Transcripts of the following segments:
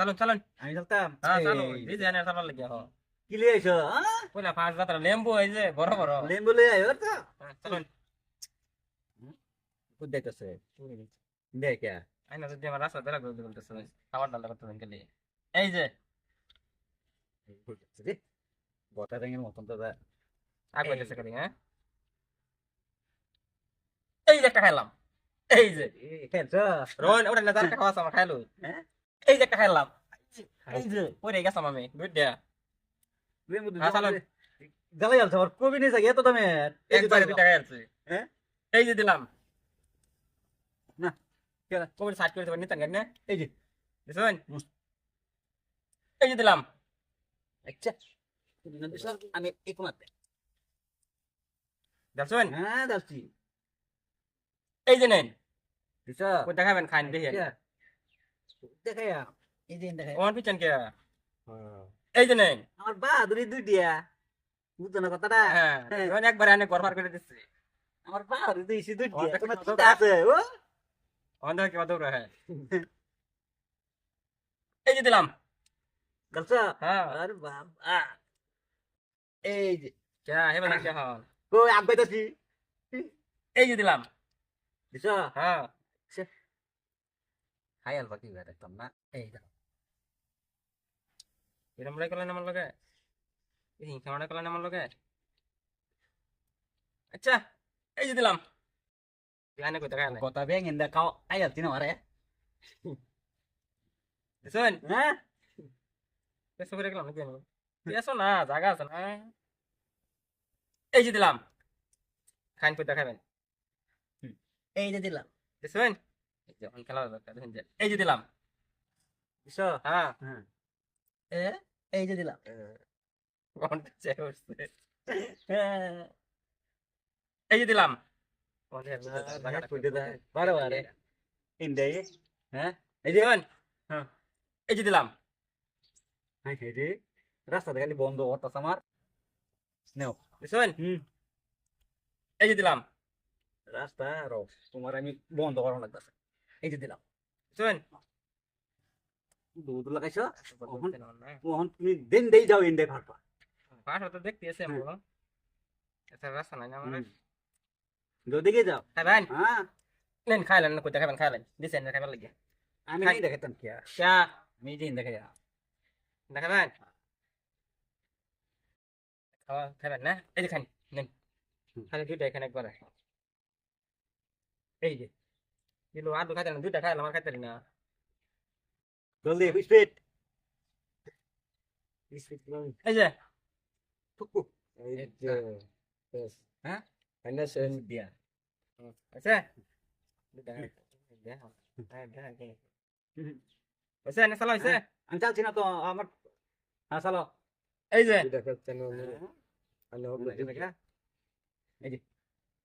চালুন চালুন। আমি চলতাম। হ্যাঁ চালুন এই, ডিজাইনের চালার লাগে হ কি লিয়ে আইছো কইলা পাঁচ যাত্রা লেম্বু এই যে বড় বড়। লেম্বু লিয়ে আইও তো। হ্যাঁ, চালুন। কুদ দেখতেছে দেখ আইনা যদি আমার রাস্তা ধরে বলতে বলতেছে খাবার ডালটা করতে গেলে। এই যে। বটা রঙের মতন তো আগ বলতেছে করি হ্যাঁ? এই যে একটা খাইলাম। এই যে। খেলছো? রোহন ওটা না যার খাওয়া আমার খাইলো। হ্যাঁ? এই যে একটা খাইলাম। এই যে পরে গেছাম আমি লেম্বু হ্যাঁ। জ্বালাই আলছো আর কবি নিয়ে যাই এত দামে। একবারে দুই টাকা হ্যাঁ? এই যে দিলাম। না, কি হলো? কোভিড সার্চ করে দেবেন নিতেন গাড়ি না এই যে। হুম। এই যে দিলাম। আচ্ছা আমি এই কোনাতে দেখছেন? হ্যাঁ যাচ্ছি এই যে নেন। দেখাবেন খান দেখেন দেখাইয়া। এই যে দেখাই ওমান পিছন কে? এই যে নেন। আমার বাহাদুরি দুই দিয়া না কথাটা? হ্যাঁ। হ্যাঁ। একবার আনে ঘর করে দিচ্ছে আমার বাহাদুরি দিয়েছি দুই ও, দিয়া দেখো, তোমার চিন্তা আছে ও? ওমান দেখে কেউ হ্যাঁ। এই যে দিলাম। গলছো হ্যাঁ। আরে বাবা। এই যে। কে? হেবে না কে হন কই আগ পাইতাছি? এই যে দিলাম। দিছো? হ্যাঁ। হাই আলবা কি ভাই দেখতাম না এই দেখো এরম লাই করলেন আমার লগে এই হিংসা মারা করলেন আমার লগে আচ্ছা এই যে দিলাম লাইনে কই দেখা নাই কথা বেং ইন্দা কাও আই আলতি না মারে দেখছেন হ্যাঁ পেছো করে গেলাম নাকি আমি পেছো না জায়গা আছে না এই যে দিলাম খাইন কই দেখাবেন এই যে দিলাম দেখছেন এই যে খেলা দরকার এই যে দিলাম। হ্যাঁ। এ এই যে দিলাম। এই যে দিলাম। এই যে। এই যে দিলাম। রাস্তা খালি বন্ধ হতাস আমার। নেও। এই যে দিলাম। রাস্তা রো তোমার আমি বন্ধ করানো লাগতেছে। এই যে দিলাম। দেখছেন দুধ লাগাইছো? ওহন তুমি দিন দেই যাও ইন্দে ঘরটা পাশ তো দেখতে এসে হুম। বলো এটা রাস্তা নাই আমার। দিকে যাও। খাবেন হ্যাঁ। নেন খাইলেন না কই দেখাবেন খাইলেন। দিছেন না খাইবার লাগিয়া। আমি। নেই দেখাতাম কি। চা আমি দিন দেখে যা দেখাবেন? খাওয়া খাবেন না? এই যে খান নেন। খালি দুইটা এখানে একবার এই যে। কিলো আলু খাইতে না দুইটা খাইলাম আর খাইতে না জলদি স্পিড এই যে টুকু হ্যাঁ ফাইনাল দিয়া দুইটা খাই- দে, হ্যাঁ, দে, দে, দে। হয়েছে না চালা হয়েছে আমি চালছি না তো আমার হ্যাঁ চলো এই যে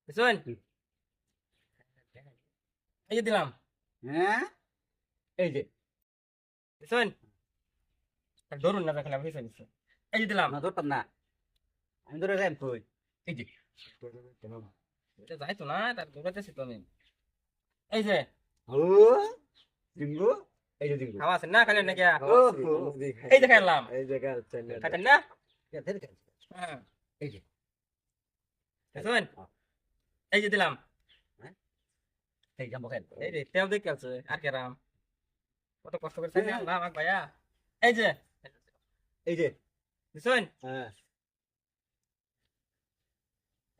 বুঝছেন হুম। এই যে দিলাম। হ্যাঁ? এই যে। বুঝছেন ধরুন না দেখলাম হয়েছে নিশ্চয় এই যে দিলাম। না ধরতাম না। আমি ধরে যাই কই? এই যে। এটা যাইতো না তার দৌড়াতেছি তো আমি। এই যে। ও ডিঙ্গু? এই যে ডিঙ্গু। খাওয়া আছে না খাইলেন নাকি? এই যে খাইলাম এই জায়গা খাইতেন না। হ্যাঁ। এই যে। বুঝছেন এই যে দিলাম। এই জাম্বো খাই এই রে তেল দেখে আছে আর কে রাম কত কষ্ট করে চাইলে আল্লাহ আমাক ভাইয়া এই যে এই যে বুঝছেন হ্যাঁ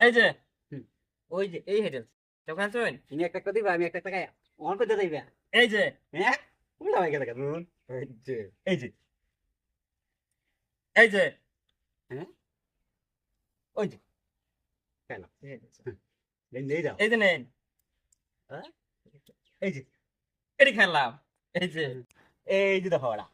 এই যে হুম। ওই যে এই হেডেল তো খাইছেন তুমি একটা একটা দিবা আমি একটা একটা খাই অন করতে যাইবা এই যে হ্যাঁ উল্টা হয়ে গেল কেন এই যে এই যে এই যে ওই যে খাইলাম এই নেই যাও এই যে নেন এই যে এটি খেললাম। এই যে এই যে দেখো ওরা।